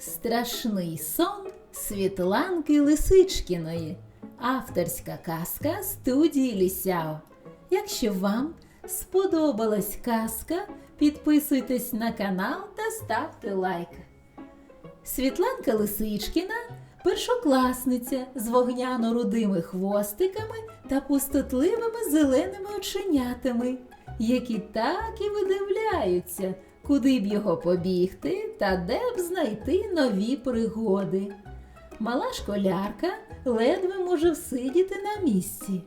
Страшний сон Світланки Лисичкіної. Авторська казка студії Лісяо. Якщо вам сподобалась казка, підписуйтесь на канал та ставте лайк. Світланка Лисичкіна першокласниця з вогняно-рудими хвостиками та пустотливими зеленими оченятами, які так і видивляються, куди б його побігти та де б знайти нові пригоди. Мала школярка ледве може всидіти на місці.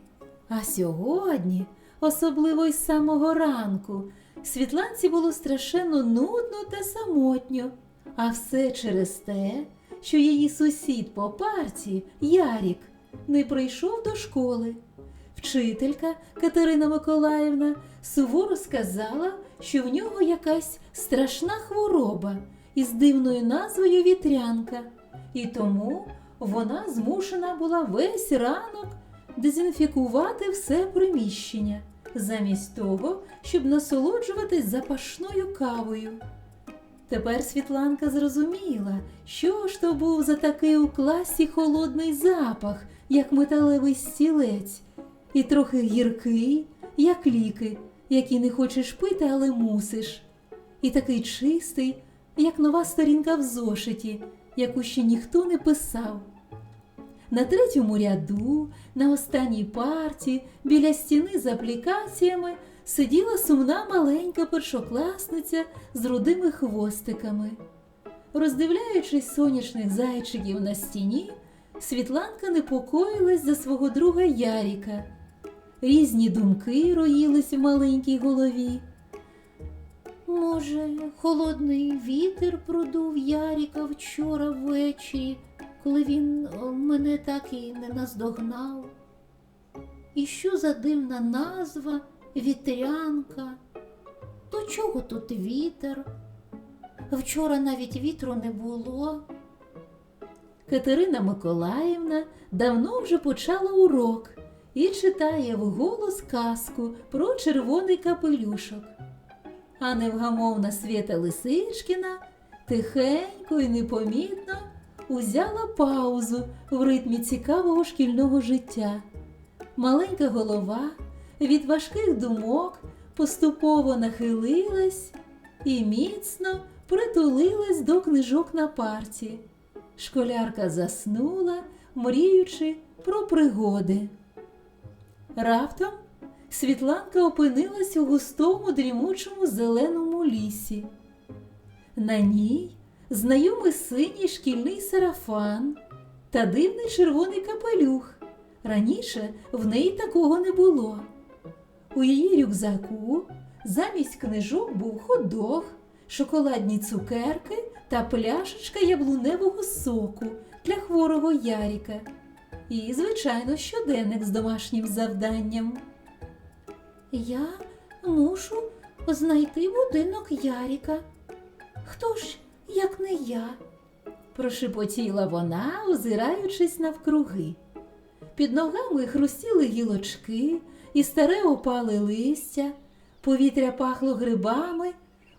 А сьогодні, особливо із самого ранку, Світланці було страшенно нудно та самотньо, а все через те, що її сусід по парті, Ярік, не прийшов до школи. Вчителька Катерина Миколаївна суворо сказала, що в нього якась страшна хвороба із дивною назвою вітрянка, і тому вона змушена була весь ранок дезінфікувати все приміщення, замість того, щоб насолоджуватись запашною кавою. Тепер Світланка зрозуміла, що ж то був за такий у класі холодний запах, як металевий стілець, і трохи гіркий, як ліки, які не хочеш пити, але мусиш, і такий чистий, як нова сторінка в зошиті, яку ще ніхто не писав. На третьому ряду, на останній парті, біля стіни з аплікаціями сиділа сумна маленька першокласниця з рудими хвостиками. Роздивляючись сонячних зайчиків на стіні, Світланка непокоїлась за свого друга Яріка. Різні думки роїлись в маленькій голові. Може, холодний вітер продув Яріка вчора ввечері, коли він мене так і не наздогнав. І що за дивна назва вітрянка? До чого тут вітер? Вчора навіть вітру не було. Катерина Миколаївна давно вже почала урок і читає вголос казку про червоний капелюшок. А невгамовна Свята Лисичкіна тихенько і непомітно узяла паузу в ритмі цікавого шкільного життя. Маленька голова від важких думок поступово нахилилась і міцно притулилась до книжок на парті. Школярка заснула, мріючи про пригоди. Раптом Світланка опинилась у густому дрімучому зеленому лісі. На ній знайомий синій шкільний сарафан та дивний червоний капелюх. Раніше в неї такого не було. У її рюкзаку замість книжок був ходох, шоколадні цукерки та пляшечка яблуневого соку для хворого Яріка. І, звичайно, щоденник з домашнім завданням. Я мушу знайти будинок Яріка. Хто ж, як не я? прошепотіла вона, озираючись навкруги. Під ногами хрустіли гілочки і старе опале листя, повітря пахло грибами,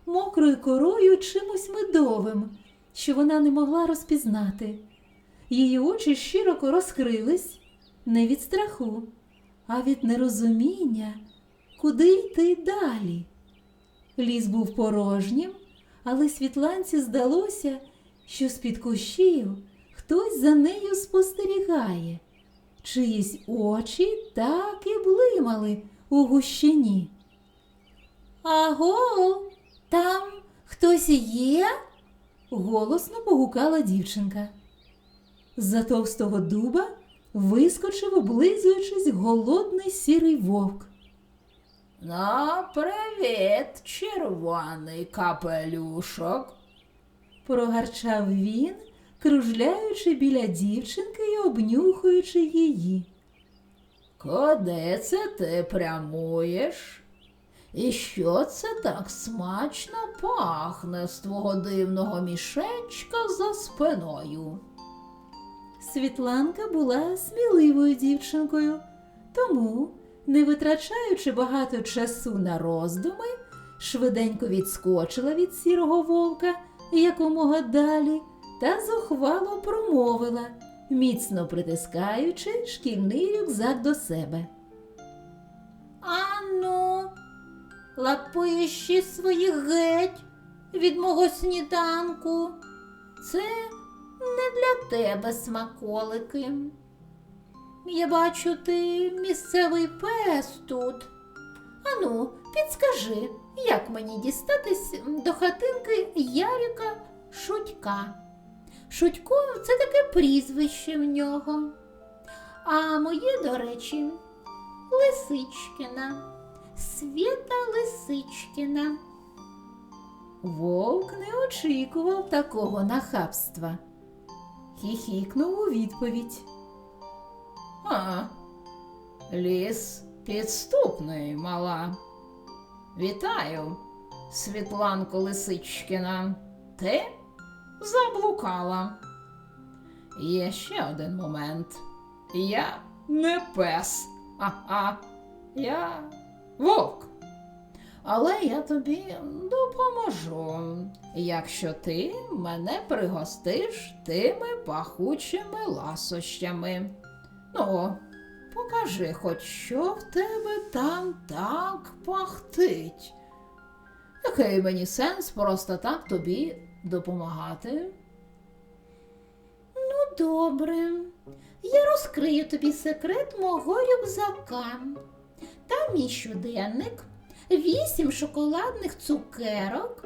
мокрою корою чимось медовим, що вона не могла розпізнати. Її очі широко розкрились не від страху, а від нерозуміння, куди йти далі. Ліс був порожнім, але світланці здалося, що з-під кущів хтось за нею спостерігає. Чиїсь очі так і блимали у гущині. Аго, там хтось є? голосно погукала дівчинка. З-за товстого дуба вискочив, облизуючись, голодний сірий вовк. Ну, привіт, червоний капелюшок. Прогарчав він, кружляючи біля дівчинки і обнюхуючи її. Куди це ти прямуєш? І що це так смачно пахне з твого дивного мішечка за спиною? Світланка була сміливою дівчинкою, тому, не витрачаючи багато часу на роздуми, швиденько відскочила від сірого вовка якомога далі та зухвало промовила, міцно притискаючи шкільний рюкзак до себе. Ану, лапищі свої геть від мого сніданку. Це не для тебе смаколики. Я бачу, ти місцевий пес тут. Ану, підскажи, як мені дістатись до хатинки Ярика Шутька. Шутько це таке прізвище в нього. А моє, до речі, Лисичкина. Свята Лисичкина. Вовк не очікував такого нахабства. Хіхікнув у відповідь. А, ліс підступний, мала. Вітаю, Світланко Лисичкина. Ти заблукала. Є ще один момент. Я не пес. Ага, я вовк. Але я тобі допоможу, якщо ти мене пригостиш тими пахучими ласощами. Ну, покажи хоч що в тебе там так пахтить. Який мені сенс просто так тобі допомагати? Ну, добре. Я розкрию тобі секрет мого рюкзака. Там мій щоденник, вісім шоколадних цукерок,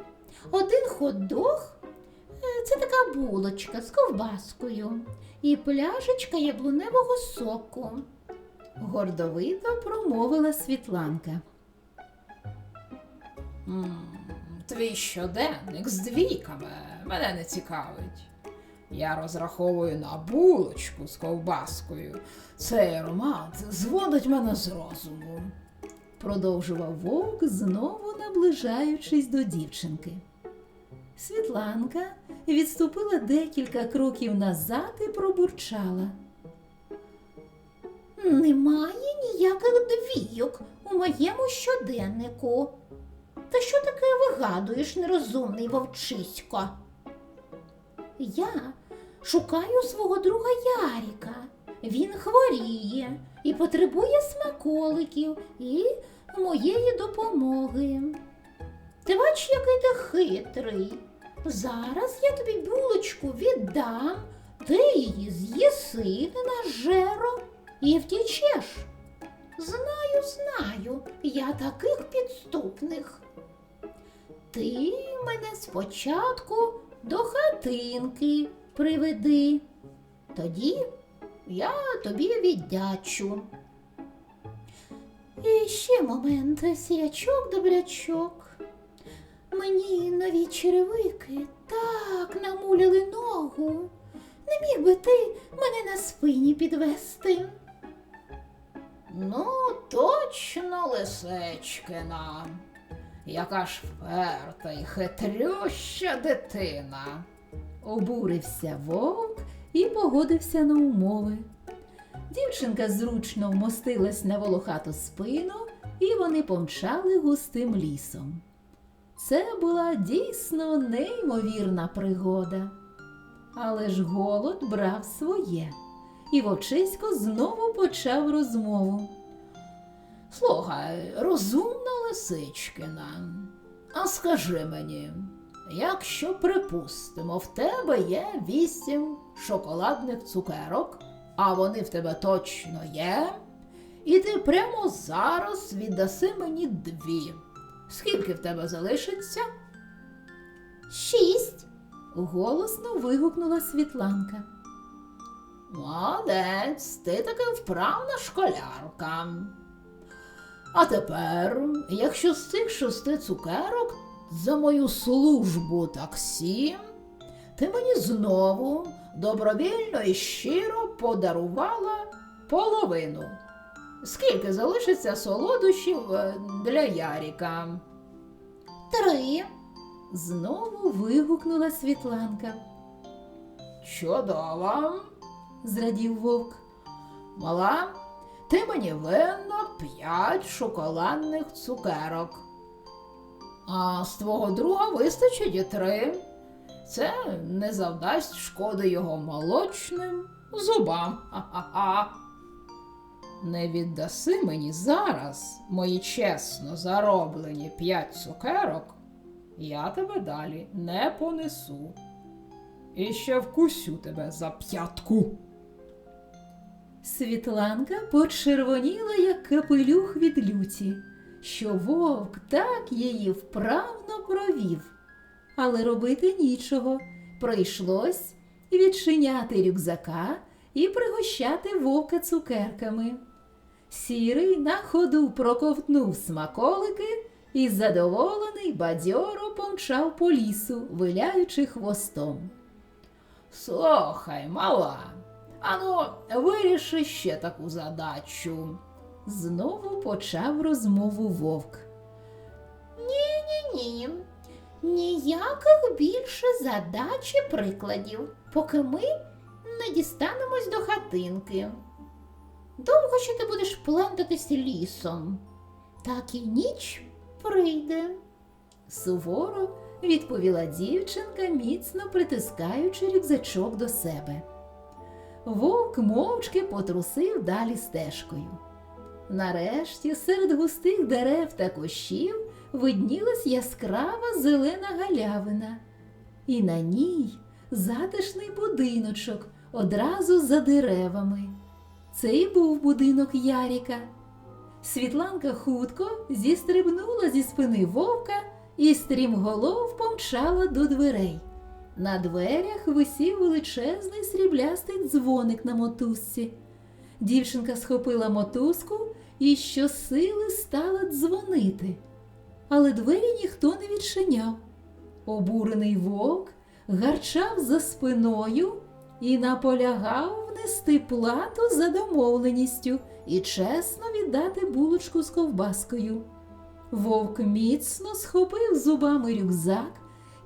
один хот-дог, е, це така булочка з ковбаскою і пляшечка яблуневого соку. Гордовито промовила Світланка. Твій щоденник з двійками мене не цікавить. Я розраховую на булочку з ковбаскою. Цей аромат зводить мене з розуму. Продовжував вовк, знову наближаючись до дівчинки. Світланка відступила декілька кроків назад і пробурчала. Немає ніяких двійок у моєму щоденнику. Та що таке вигадуєш, нерозумний вовчисько? Я шукаю свого друга Яріка. Він хворіє і потребує смаколиків і моєї допомоги. Ти бач, який ти хитрий. Зараз я тобі булочку віддам, ти її з'їси ненажеро і втічеш. Знаю, знаю, я таких підступних. Ти мене спочатку до хатинки приведи. Тоді я тобі віддячу. І ще момент, сірячок добрячок. Мені нові черевики так намуляли ногу. Не міг би ти мене на спині підвести. Ну, точно, Лисичкина. Яка ж вперта і хитрюща дитина. Обурився вовк і погодився на умови. Дівчинка зручно вмостилась на волохату спину, і вони помчали густим лісом. Це була дійсно неймовірна пригода. Але ж голод брав своє, і вовчисько знову почав розмову. Слухай, розумна Лисичкина. А скажи мені, якщо припустимо, в тебе є вісім шоколадних цукерок, а вони в тебе точно є, і ти прямо зараз віддаси мені дві. Скільки в тебе залишиться? Шість. голосно вигукнула Світланка. Молодець, ти таки вправна школярка. А тепер, якщо з цих шести цукерок за мою службу таксі, ти мені знову добровільно і щиро подарувала половину. Скільки залишиться солодощів е, для Яріка? Три. Знову вигукнула Світланка. Чудово. Зрадів вовк. Мала, ти мені винна п'ять шоколадних цукерок. А з твого друга вистачить і три. Це не завдасть шкоди його молочним зубам. Ха-ха-ха. Не віддаси мені зараз мої чесно зароблені п'ять цукерок, я тебе далі не понесу. І ще вкусю тебе за п'ятку. Світланка почервоніла, як капелюх від люті, що вовк так її вправно провів. Але робити нічого. Прийшлось відчиняти рюкзака і пригощати вовка цукерками. Сірий на ходу проковтнув смаколики і задоволений бадьоро помчав по лісу, виляючи хвостом. Слухай, мала, ану, виріши ще таку задачу. Знову почав розмову вовк. Ні, ніяких більше задач і прикладів, поки ми не дістанемось до хатинки. Довго ще ти будеш плентатися лісом, так і ніч прийде. Суворо відповіла дівчинка, міцно притискаючи рюкзачок до себе. Вовк мовчки потрусив далі стежкою. Нарешті серед густих дерев та кущів виднілась яскрава зелена галявина, і на ній затишний будиночок одразу за деревами. Це і був будинок Яріка. Світланка хутко зістрибнула зі спини вовка і стрімголов помчала до дверей. На дверях висів величезний сріблястий дзвоник на мотузці. Дівчинка схопила мотузку і щосили стала дзвонити. Але двері ніхто не відчиняв. Обурений вовк гарчав за спиною і наполягав внести плату за домовленістю і чесно віддати булочку з ковбаскою. Вовк міцно схопив зубами рюкзак,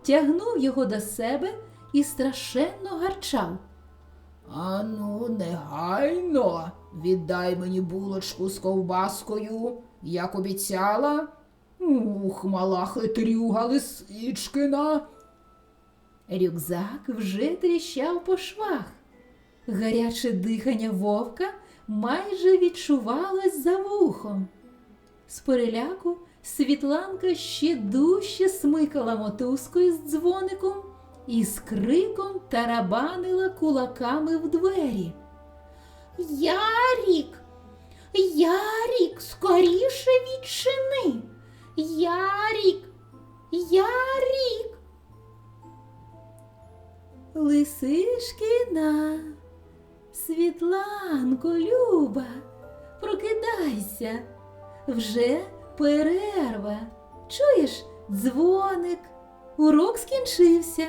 тягнув його до себе і страшенно гарчав. Ану, негайно, віддай мені булочку з ковбаскою, як обіцяла. Ух, мала хитрюга лисичкина. Рюкзак вже тріщав по швах. Гаряче дихання вовка майже відчувалось за вухом. З переляку Світланка ще дужче смикала мотузкою з дзвоником і з криком тарабанила кулаками в двері. Ярік, Ярік, скоріше відчини. Ярік, Ярік. Лисишкина, Світланко, Люба, прокидайся, вже перерва. Чуєш, дзвоник, урок скінчився.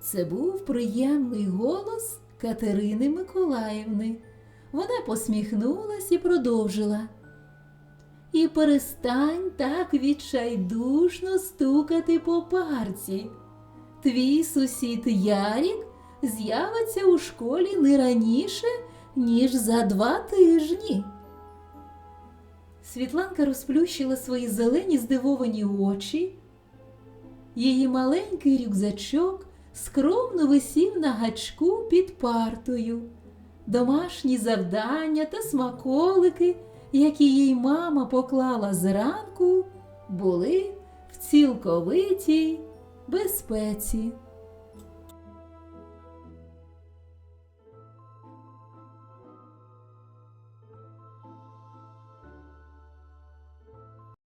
Це був приємний голос Катерини Миколаївни. Вона посміхнулась і продовжила. І перестань так відчайдушно стукати по парці. Твій сусід Ярік з'явиться у школі не раніше, ніж за два тижні. Світланка розплющила свої зелені здивовані очі. Її маленький рюкзачок скромно висів на гачку під партою. Домашні завдання та смаколики, які їй мама поклала зранку, були в цілковитій безпеці.